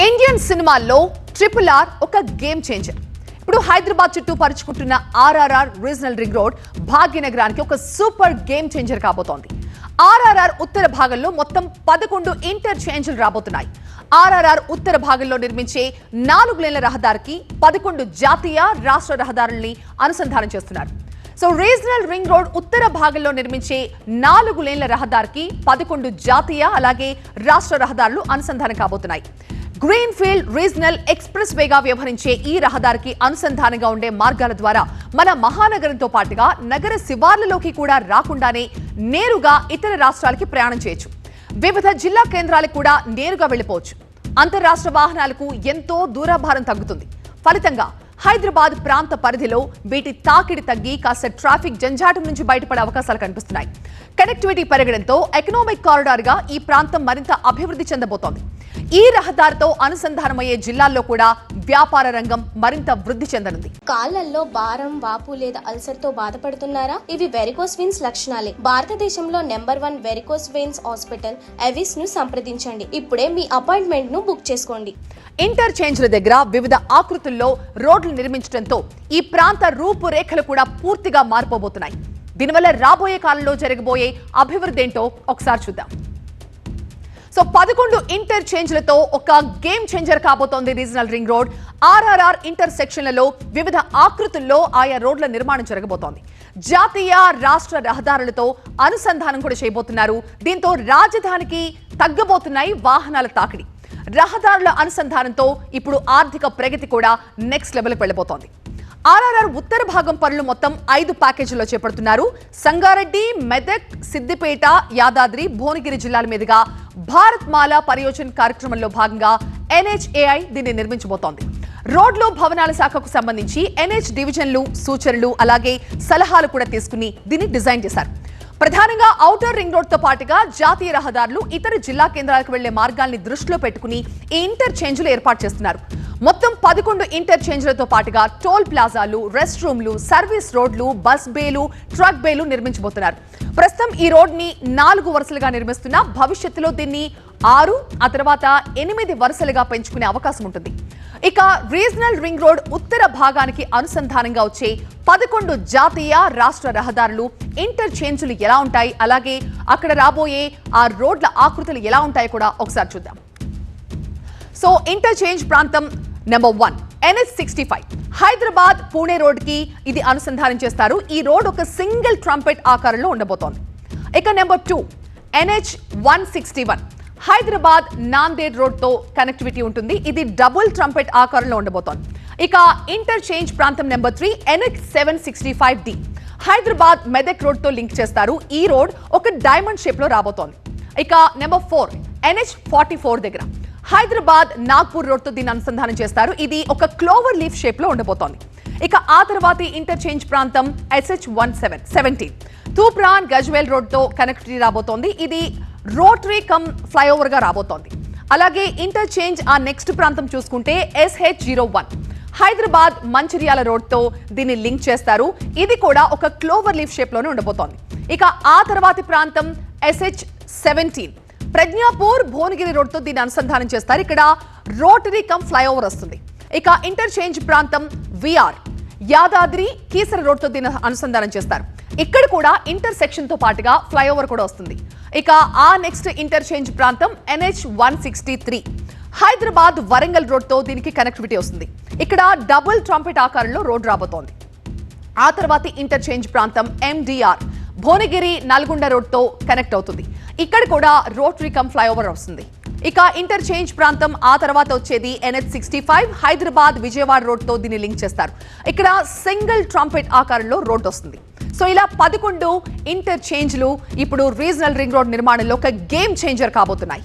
Indian సినిమాల్లో triple R ఒక game changer. ఇప్పుడు హైదరాబాద్ చుట్టూ పరుచుకుంటున్న R R R regional ring road భాగ్యనగరానికి ఒక సూపర్ గేమ్ చేంజర్ కాబోతోంది. ఆర్ఆర్ఆర్ ఉత్తర భాగంలో మొత్తం పదకొండు ఇంటర్ చేంజ్లు రాబోతున్నాయి. ఆర్ఆర్ఆర్ ఉత్తర భాగంలో నిర్మించే నాలుగు లేన్ల రహదారికి పదకొండు జాతీయ రాష్ట్ర రహదారుల్ని అనుసంధానం చేస్తున్నారు. సో రీజనల్ రింగ్ రోడ్ ఉత్తర భాగంలో నిర్మించే నాలుగు లేన్ల రహదారికి పదకొండు జాతీయ అలాగే రాష్ట్ర రహదారులు అనుసంధానం కాబోతున్నాయి. గ్రీన్ఫీల్డ్ రీజనల్ ఎక్స్ప్రెస్ వేగా వ్యవహరించే ఈ రహదారికి అనుసంధానంగా ఉండే మార్గాల ద్వారా మన మహానగరంతో పాటుగా నగర శివార్లలోకి కూడా రాకుండానే నేరుగా ఇతర రాష్ట్రాలకి ప్రయాణం చేయొచ్చు. వివిధ జిల్లా కేంద్రాలకు కూడా నేరుగా వెళ్ళిపోవచ్చు. అంతర్రాష్ట్ర వాహనాలకు ఎంతో దూరాభారం తగ్గుతుంది. ఫలితంగా హైదరాబాద్ ప్రాంత పరిధిలో వీటి తాకిడి తగ్గి కాస్త ట్రాఫిక్ జంజాటం నుంచి బయటపడే అవకాశాలు కనిపిస్తున్నాయి. కనెక్టివిటీ పెరగడంతో ఎకనామిక్ కారిడార్గా ఈ ప్రాంతం మరింత అభివృద్ధి చెందబోతోంది. ఈ రహదారితో అనుసంధానమయ్యే జిల్లాల్లో కూడా వ్యాపార రంగం మరింత వృద్ధి చెందనుంది. కాళ్ళల్లో భారం వాపు లేదా అల్సర్తో బాధపడుతున్నారా? ఇవి వెరికోస్ వెయిన్స్ లక్షణాలే. భారతదేశంలో number one varicose veins hospital ఎవిస్ను సంప్రదించండి. ఇప్పుడే మీ అపాయింట్మెంట్ను బుక్ చేసుకోండి. ఇంటర్చేంజ్ల దగ్గర వివిధ ఆకృతుల్లో రోడ్లు నిర్మించడంతో ఈ ప్రాంత రూపురేఖలు కూడా పూర్తిగా మారిపోబోతున్నాయి. దీనివల్ల రాబోయే కాలంలో జరగబోయే అభివృద్ధి ఏంటో ఒకసారి చూద్దాం. సో పదకొండు ఇంటర్ చేంజ్లతో ఒక గేమ్ చేంజర్ కాబోతోంది regional ring road. R R R inter సెక్షన్లలో వివిధ ఆకృతుల్లో ఆయా రోడ్ల నిర్మాణం జరగబోతోంది. జాతీయ రాష్ట్ర రహదారులతో అనుసంధానం కూడా చేయబోతున్నారు. దీంతో రాజధానికి తగ్గబోతున్నాయి వాహనాల తాకిడి. రహదారుల అనుసంధానంతో ఇప్పుడు ఆర్థిక ప్రగతి కూడా నెక్స్ట్ లెవెల్కి వెళ్ళబోతోంది. ఆర్ఆర్ఆర్ ఉత్తర భాగం పనులు మొత్తం ఐదు ప్యాకేజీల్లో చేపడుతున్నారు. సంగారెడ్డి మెదక్ సిద్దిపేట యాదాద్రి భువనగిరి జిల్లాల మీదుగా భారత్ మాల పరియోజన కార్యక్రమంలో భాగంగా ఎన్హెచ్ఏఐ దీన్ని నిర్మించబోతోంది. రోడ్లు భవనాల శాఖకు సంబంధించి ఎన్హెచ్ డివిజన్లు సూచనలు అలాగే సలహాలు కూడా తీసుకుని దీన్ని డిజైన్ చేశారు. ప్రధానంగా ఔటర్ రింగ్ రోడ్తో పాటుగా జాతీయ రహదారులు ఇతర జిల్లా కేంద్రాలకు వెళ్ళే మార్గాల్ని దృష్టిలో పెట్టుకుని ఈ ఇంటర్ చేంజ్లు ఏర్పాటు చేస్తున్నారు. మొత్తం పదకొండు ఇంటర్ చేంజ్లతో పాటుగా టోల్ ప్లాజాలు రెస్ట్ రూమ్లు సర్వీస్ రోడ్లు బస్ బేలు ట్రక్ బేలు నిర్మించబోతున్నారు. ప్రస్తుతం ఈ రోడ్ని నాలుగు వరుసలుగా నిర్మిస్తున్న భవిష్యత్తులో దీన్ని ఆరు ఆ తర్వాత ఎనిమిది వరుసలుగా పెంచుకునే అవకాశం ఉంటుంది. ఇక రీజనల్ రింగ్ రోడ్ ఉత్తర భాగానికి అనుసంధానంగా వచ్చే పదకొండు జాతీయ రాష్ట్ర రహదారులు ఇంటర్చేంజ్లు ఎలా ఉంటాయి? అలాగే అక్కడ రాబోయే ఆ రోడ్ల ఆకృతులు ఎలా ఉంటాయి కూడా ఒకసారి చూద్దాం. సో ఇంటర్చేంజ్ ప్రాంతం number one N S sixty five. Hyderabad Pune రోడ్కి ఇది అనుసంధానం చేస్తారు. ఈ రోడ్ ఒక సింగిల్ ట్రంపెట్ ఆకారంలో ఉండబోతోంది. ఇక number two N H one sixty one. Hyderabad Nanded రోడ్తో connectivity ఉంటుంది. ఇది డబుల్ ట్రంపెట్ ఆకారంలో ఉండబోతోంది. ఇక ఇంటర్చేంజ్ ప్రాంతం number three N H seven sixty five D Hyderabad Medak రోడ్తో link చేస్తారు. ఈ రోడ్ ఒక డైమండ్ షేప్లో రాబోతోంది. ఇక number four N H forty four దగ్గర. హైదరాబాద్ నాగ్పూర్ రోడ్తో దీన్ని అనుసంధానం చేస్తారు. ఇది ఒక క్లోవర్ లీఫ్ షేప్లో ఉండబోతోంది. ఇక ఆ తర్వాతి ఇంటర్చేంజ్ ప్రాంతం S H one seven seventeen Toopran Gajwel రోడ్తో connectivity రాబోతోంది. ఇది రోటరీ కమ్ ఫ్లైఓవర్గా రాబోతోంది. అలాగే ఇంటర్చేంజ్ ఆ నెక్స్ట్ ప్రాంతం చూసుకుంటే S H zero one. Hyderabad Mancherial రోడ్తో దీన్ని లింక్ చేస్తారు. ఇది కూడా ఒక క్లోవర్ లీఫ్ షేప్లోనే ఉండబోతోంది. ఇక ఆ తర్వాతి ప్రాంతం S H seventeen. Prajnapur Bhuvanagiri రోడ్తో దీన్ని అనుసంధానం చేస్తారు. ఇక్కడ రోటరీ కమ్ ఫ్లైఓవర్ వస్తుంది. ఇక ఇంటర్చేంజ్ ప్రాంతం విఆర్. యాదాద్రి కీసర రోడ్తో దీన్ని అనుసంధానం చేస్తారు. ఇక్కడ కూడా ఇంటర్సెక్షన్తో పాటుగా ఫ్లైఓవర్ కూడా వస్తుంది. ఇక ఆ నెక్స్ట్ ఇంటర్చేంజ్ ప్రాంతం N H one sixty three Hyderabad Warangal రోడ్తో దీనికి కనెక్టివిటీ వస్తుంది. ఇక్కడ డబుల్ ట్రంపెట్ ఆకారంలో రోడ్ రాబోతోంది. ఆ తర్వాత ఇంటర్చేంజ్ ప్రాంతం ఎండిఆర్ భువనగిరి నల్గొండ రోడ్తో కనెక్ట్ అవుతుంది. ఇక్కడ కూడా రోటరీ కమ్ ఫ్లైఓవర్ వస్తుంది. ఇక ఇంటర్చేంజ్ ప్రాంతం ఆ తర్వాత వచ్చేది NH sixty five Hyderabad Vijayawada రోడ్తో దీన్ని లింక్ చేస్తారు. ఇక్కడ సింగిల్ ట్రంపెట్ ఆకారంలో రోడ్ వస్తుంది. సో ఇలా పదకొండు ఇంటర్చేంజ్లు ఇప్పుడు రీజనల్ రింగ్ రోడ్ నిర్మాణంలో ఒక గేమ్ చేంజర్ కాబోతున్నాయి.